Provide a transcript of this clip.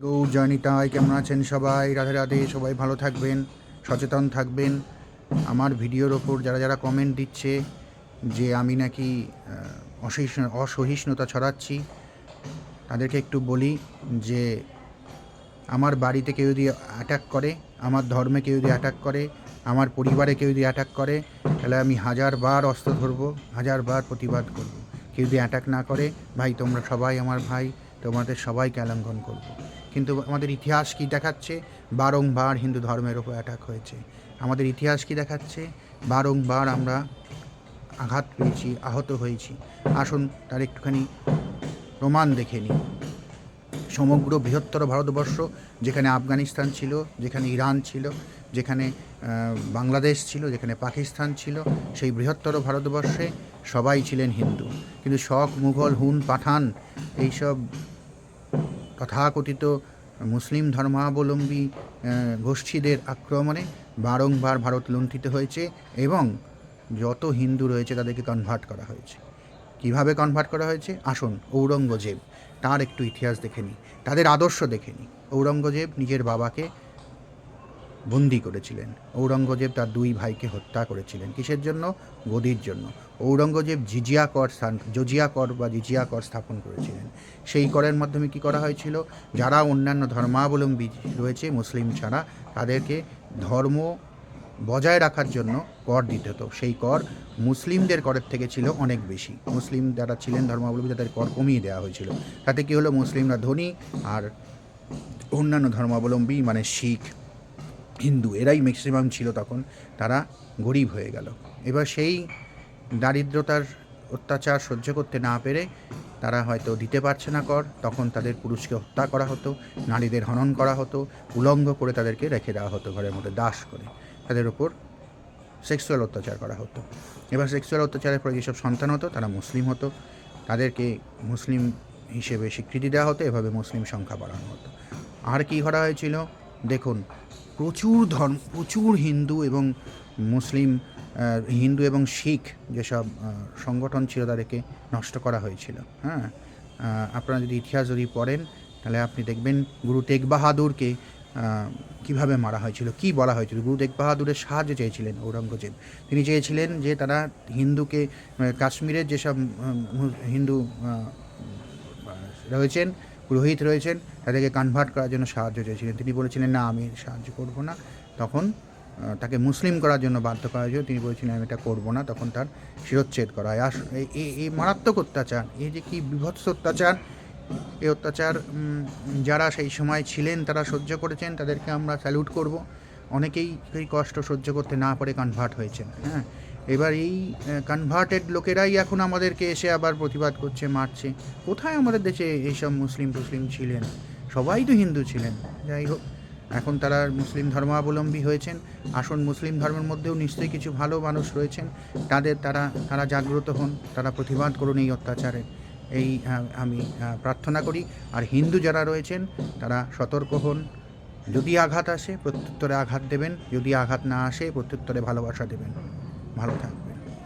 গৌর জয়নিতাই কেমন আছেন সবাই? রাধে রাধে, সবাই ভালো থাকবেন, সচেতন থাকবেন। আমার ভিডিওর ওপর যারা যারা কমেন্ট দিচ্ছে যে আমি নাকি অসহিষ্ণু অসহিষ্ণুতা ছড়াচ্ছি, তাদেরকে একটু বলি যে আমার বাড়িতে কেউ যদি অ্যাটাক করে, আমার ধর্মে কেউ যদি অ্যাটাক করে, আমার পরিবারে কেউ যদি অ্যাটাক করে, তাহলে আমি হাজারবার অস্ত্র ধরবো, হাজারবার প্রতিবাদ করব। কেউ যদি অ্যাটাক না করে, ভাই, তোমরা সবাই আমার ভাই তোমাদের সবাইকে আলঙ্ঘন করব। কিন্তু আমাদের ইতিহাস কি দেখাচ্ছে? বারংবার হিন্দু ধর্মের ওপর অ্যাটাক হয়েছে। আমাদের ইতিহাস কি দেখাচ্ছে? বারংবার আমরা আঘাত পেয়েছি, আহত হয়েছি। আসুন তার একটুখানি প্রমাণ দেখে নিই। সমগ্র বৃহত্তর ভারতবর্ষ, যেখানে আফগানিস্তান ছিল, যেখানে ইরান ছিল, যেখানে বাংলাদেশ ছিল, যেখানে পাকিস্তান ছিল, সেই বৃহত্তর ভারতবর্ষে সবাই ছিলেন হিন্দু। কিন্তু শক, মুঘল, হুন, পাঠান, এইসব তথাকথিত মুসলিম ধর্মাবলম্বী গোষ্ঠীদের আক্রমণে বারংবার ভারত লুণ্ঠিত হয়েছে এবং যত হিন্দু রয়েছে তাদেরকে কনভার্ট করা হয়েছে। কীভাবে কনভার্ট করা হয়েছে? আসুন, ঔরঙ্গজেব তার একটু ইতিহাস দেখে নিই, তাদের আদর্শ দেখে নিই। ঔরঙ্গজেব নিজের বাবাকে বন্দি করেছিলেন। ঔরঙ্গজেব তার দুই ভাইকে হত্যা করেছিলেন। কিসের জন্য? গদির জন্য। ঔরঙ্গজেব জিজিয়া কর স্থান জজিয়া কর বা জিজিয়া কর স্থাপন করেছিলেন। সেই করের মাধ্যমে কি করা হয়েছিল? যারা অন্যান্য ধর্মাবলম্বী রয়েছে, মুসলিম ছাড়া, তাদেরকে ধর্ম বজায় রাখার জন্য কর দিতে হতো। সেই কর মুসলিমদের করের থেকে ছিল অনেক বেশি। মুসলিম যারা ছিলেন, ধর্মাবলম্বী, তাদের কর কমিয়ে দেওয়া হয়েছিল। তাতে কি হলো? মুসলিমরা ধনী আর অন্যান্য ধর্মাবলম্বী মানে শিখ হিন্দু, এরাই ম্যাক্সিমাম ছিল তখন, তারা গরিব হয়ে গেল। এবার সেই দারিদ্রতার অত্যাচার সহ্য করতে না পেরে তারা হয়তো দিতে পারছে না কর, তখন তাদের পুরুষকে হত্যা করা হতো, নারীদের হনন করা হতো, উলঙ্গ করে তাদেরকে রেখে দেওয়া হতো ঘরের মধ্যে, দাস করে। তাদের ওপর সেক্সুয়াল অত্যাচার করা হতো। এবার সেক্সুয়াল অত্যাচারের পরে যেসব সন্তান হতো, তারা মুসলিম হতো। তাদেরকে মুসলিম হিসেবে স্বীকৃতি দেওয়া হতো, এভাবে মুসলিম সংখ্যা বাড়ানো হতো। আর কি করা হয়েছিল? দেখুন প্রচুর ধর্ম, প্রচুর হিন্দু এবং মুসলিম হিন্দু এবং শিখ যেসব সংগঠন ছিল তাদেরকে নষ্ট করা হয়েছিল। হ্যাঁ? আপনারা যদি ইতিহাস যদি পড়েন, তাহলে আপনি দেখবেন গুরু তেগ বাহাদুরকে কীভাবে মারা হয়েছিল, কি বলা হয়েছিল। গুরু তেগ বাহাদুরের সাহায্য চেয়েছিলেন ঔরঙ্গজেব। তিনি চেয়েছিলেন যে তারা হিন্দুকে কাশ্মীরের যেসব হিন্দু রয়েছেন পুরোহিত রয়েছেন, তাদেরকে কনভার্ট করার জন্য সাহায্য চেয়েছিলেন। তিনি বলেছিলেন, না, আমি সাহায্য করব না। তখন তাকে মুসলিম করার জন্য বাধ্য করা হয়েছিল। তিনি বলেছিলেন, আমি এটা করব না। তখন তার শিরোচ্ছেদ করা হয়। আর এই- মারাত্মক অত্যাচার, এই যে কি বিভৎস অত্যাচার, এই অত্যাচার যারা সেই সময় ছিলেন, তারা সহ্য করেছেন, তাদেরকে আমরা স্যালুট করব। অনেকেই এই কষ্ট সহ্য করতে না পারে কনভার্ট হয়েছেন হ্যাঁ? এবার এই কনভার্টেড লোকেরাই এখন আমাদেরকে এসে আবার প্রতিবাদ করছে, মারছে। কোথায় আমাদের দেশে এইসব মুসলিম টুসলিম ছিলেন? সবাই তো হিন্দু ছিলেন। যাই হোক, এখন তারা মুসলিম ধর্মাবলম্বী হয়েছেন। আসুন মুসলিম ধর্মের মধ্যেও নিশ্চয়ই কিছু ভালো মানুষ রয়েছেন। তাদের তারা তারা জাগ্রত হন, তারা প্রতিবাদ করুন এই অত্যাচারে। এই আমি প্রার্থনা করি, আর হিন্দু যারা রয়েছেন, তারা সতর্ক হন। যদি আঘাত আসে, প্রত্যুত্তরে আঘাত দেবেন। যদি আঘাত না আসে, প্রত্যুত্তরে ভালোবাসা দেবেন। ভালো থাক